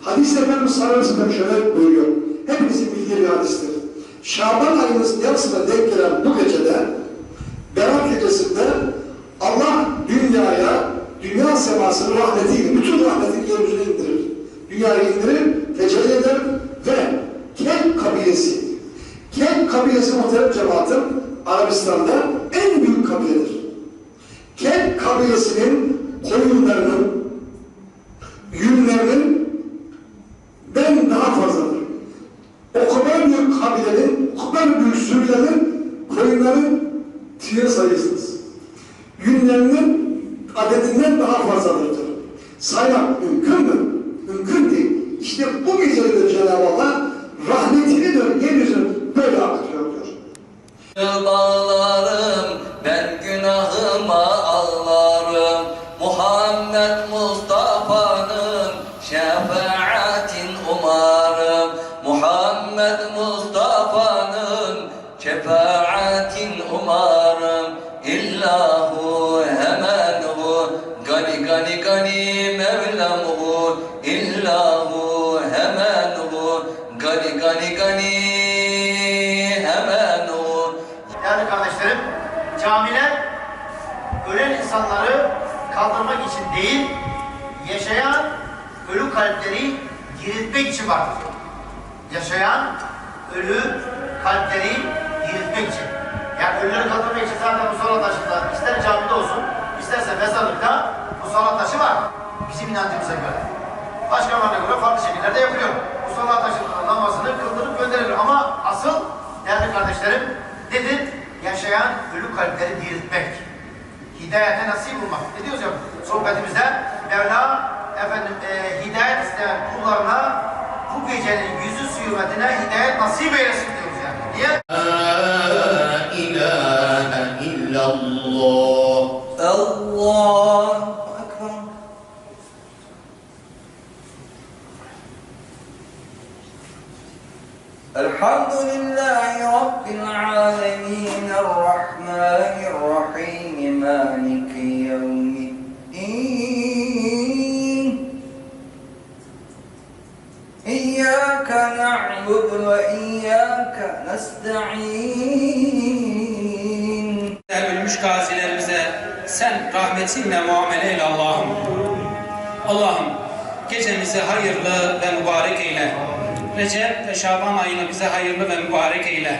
Hadis-i Efendimiz sallallahu aleyhi ve sellem şöyle buyuruyor. Hepinizin bildiği bir. Şaban ayının yarısına denk gelen bu gecede, Berat gecesinde Allah dünyaya, dünya semasını rahmetiyle, bütün rahmetini yeryüzüne indirir. Dünyaya indirir, tecelli eder ve Kelp kabilesi, Kelp kabilesi muhterem cemaatim Arabistan'da en büyük kabiledir. Kelp kabilesinin koyunlarının, yünlerinin ben daha fazladır. O kadar büyük kabilenin, o kadar büyük sürülerin, koyunların tüye sayısınız. Yünlerinin adedinden daha fazladır. Saymak Muhammed Mustafa'nın şefaatin umarım. Muhammed Mustafa'nın şefaatin umarım. İllahu hemenhu gani gani gani mevlamuhu İllahu hemenhu gani gani gani hemenhu Değerli kardeşlerim, camiler ölen insanları kaldırmak için değil, yaşayan ölü kalpleri diriltmek için vardır. Yaşayan ölü kalpleri diriltmek için. Yani ölüleri kaldırmak için zaten bu salat taşında ister camide olsun, isterse mezarlıkta bu salat taşı var. Bizim inancımıza göre. Başkalarına göre farklı şekillerde yapılıyor. Bu salat taşının namazını kıldırıp gönderilir. Ama asıl değerli kardeşlerim nedir? Yaşayan ölü kalpleri diriltmek Hidayete nasip bulmak. Ne diyoruz ya sohbetimizde? Mevla efendim e, hidayet isteyen kullarına bu gecenin yüzü su hürmetine hidayet nasip eylesin diyoruz yani. Niye? لا إله إلا الله الله أكبر الحمد لله رب العالمين الرحمن الرحيم مالك يوم الدين إياك نعبد وإياك نستعين Ölmüş gazilerimize sen rahmetinle muamele eyle Allah'ım. Allah'ım gecemizi hayırlı ve mübarek eyle. Recep ve Şaban ayını bize hayırlı ve mübarek eyle.